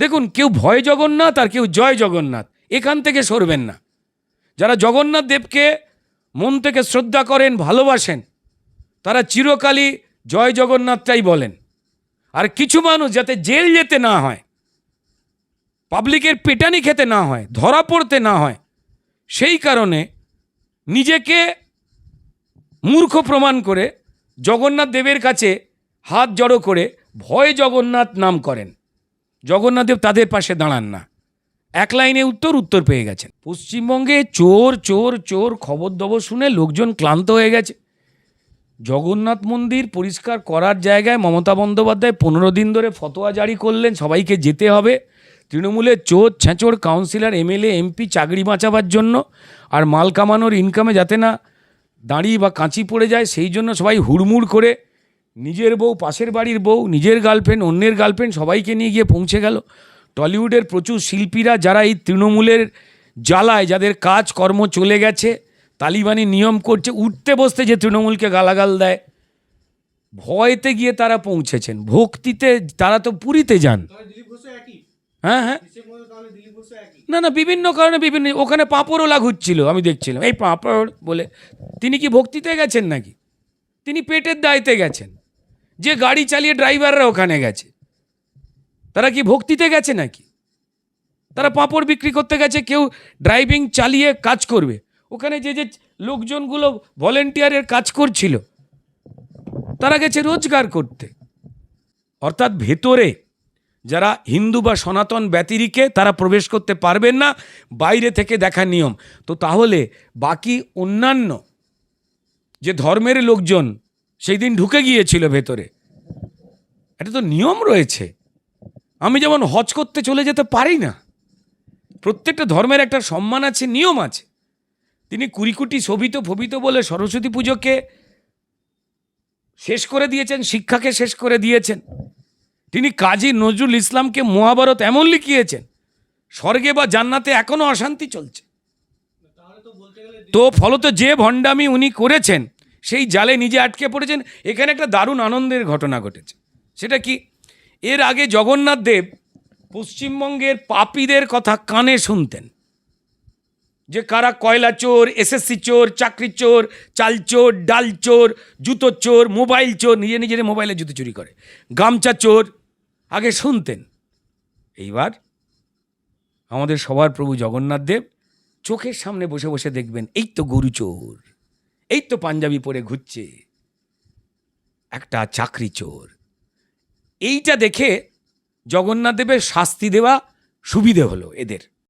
দেখুন, কেউ ভয় জগন্নাথ আর কেউ জয় জগন্নাথ। এখান থেকে সরবেন না। যারা জগন্নাথ দেবকে মন থেকে শ্রদ্ধা করেন, ভালোবাসেন, তারা চিরকালই জয় জগন্নাথটাই বলেন। আর কিছু মানুষ যাতে জেল যেতে না হয়, পাবলিকের পেটানি খেতে না হয়, ধরা পড়তে না হয়, সেই কারণে নিজেকে মূর্খ প্রমাণ করে জগন্নাথ দেবের কাছে হাত জড়ো করে ভয় জগন্নাথ নাম করেন। জগন্নাথ দেব তাদের পাশে দাঁড়ান না। এক লাইনে উত্তর উত্তর পেয়ে গেছেন। পশ্চিমবঙ্গে চোর চোর চোর খবর দবর শুনে লোকজন ক্লান্ত হয়ে গেছে। জগন্নাথ মন্দির পরিষ্কার করার জায়গায় মমতা বন্দ্যোপাধ্যায় পনেরো দিন ধরে ফতোয়া জারি করলেন, সবাইকে যেতে হবে। তৃণমূলের চোর ছেঁচোর কাউন্সিলর, এমএলএ, এমপি চাকরি বাঁচাবার জন্য। আর মাল কামানোর ইনকামে যাতে না দাঁড়ি বা কাঁচি পড়ে যায়, সেই জন্য সবাই হুড়মুড় করে নিজের বউ পাশের বাড়ির বউ নিজের গার্লফ্রেন্ড অন্যের গার্লফ্রেন্ড সবাইকে নিয়ে গিয়ে পৌঁছে গেল। টলিউডের প্রচুর শিল্পীরা যারা এই তৃণমূলের জ্বালায় যাদের কাজ কর্ম চলে গেছে তালিবানি নিয়ম করছে উঠতে বসতে যে তৃণমূলকে গালাগাল দেয় ভয়তে গিয়ে তারা পৌঁছেছেন। ভক্তিতে তারা তো পুরীতে যান। হ্যাঁ হ্যাঁ। না না বিভিন্ন কারণে বিভিন্ন ওখানে পাঁপড়ওয়ালা ঘুরছিল আমি দেখছিলাম। এই পাঁপড় বলে তিনি কি ভক্তিতে গেছেন নাকি? তিনি পেটের দায়তে গেছেন। যে গাড়ি চালিয়ে ড্রাইভাররা ওখানে গেছে। তারা কি ভক্তিতে গেছে নাকি? তারা পাঁপড় বিক্রি করতে গেছে, কেউ ড্রাইভিং চালিয়ে কাজ করবে। ওখানে যে যে লোকজনগুলো ভলেন্টিয়ারের কাজ করছিল, তারা গেছে রোজগার করতে। অর্থাৎ ভেতরে যারা হিন্দু বা সনাতন ব্যতিরিকে তারা প্রবেশ করতে পারবেন না, বাইরে থেকে দেখা নিয়ম। তো তাহলে বাকি অন্যান্য যে ধর্মের লোকজন সেই দিন ঢুকে গিয়েছিল ভেতরে। এটা তো নিয়ম রয়েছে। আমি যেমন হজ করতে চলে যেতে পারি না, প্রত্যেকটা ধর্মের একটা সম্মান আছে, নিয়ম আছে। তিনি কুড়ি কোটি শোভিত ফবিত বলে সরস্বতী পুজোকে শেষ করে দিয়েছেন, শিক্ষাকে শেষ করে দিয়েছেন। তিনি কাজী নজরুল ইসলামকে মহাভারত এমন লিখিয়েছেন, স্বর্গে বা জান্নাতে এখনও অশান্তি চলছে। তো ফলত যে ভণ্ডামি উনি করেছেন সেই জালে নিজে আটকে পড়েছেন। এখানে একটা দারুণ আনন্দের ঘটনা ঘটেছে। সেটা কি? এর আগে জগন্নাথ দেব পশ্চিমবঙ্গের পাপীদের কথা কানে শুনতেন। যে কারা কয়লা চোর, এসএসসি চোর, চাকরি চোর, চাল চোর, ডাল চোর, জুতো চোর, মোবাইল চোর, নিজে নিজের মোবাইলে জুতো চুরি করে। গামছা চোর আগে শুনতেন। এইবার আমাদের সবার প্রভু জগন্নাথ দেব চোখের সামনে বসে বসে দেখবেন, এই তো গরু চোর। এই তো পাঞ্জাবি পরে ঘুরছে। একটা চাকরি চোর। এইটা দেখে জগন্নাথ দেবের শাস্তি দেওয়া সুবিধে হলো এদের।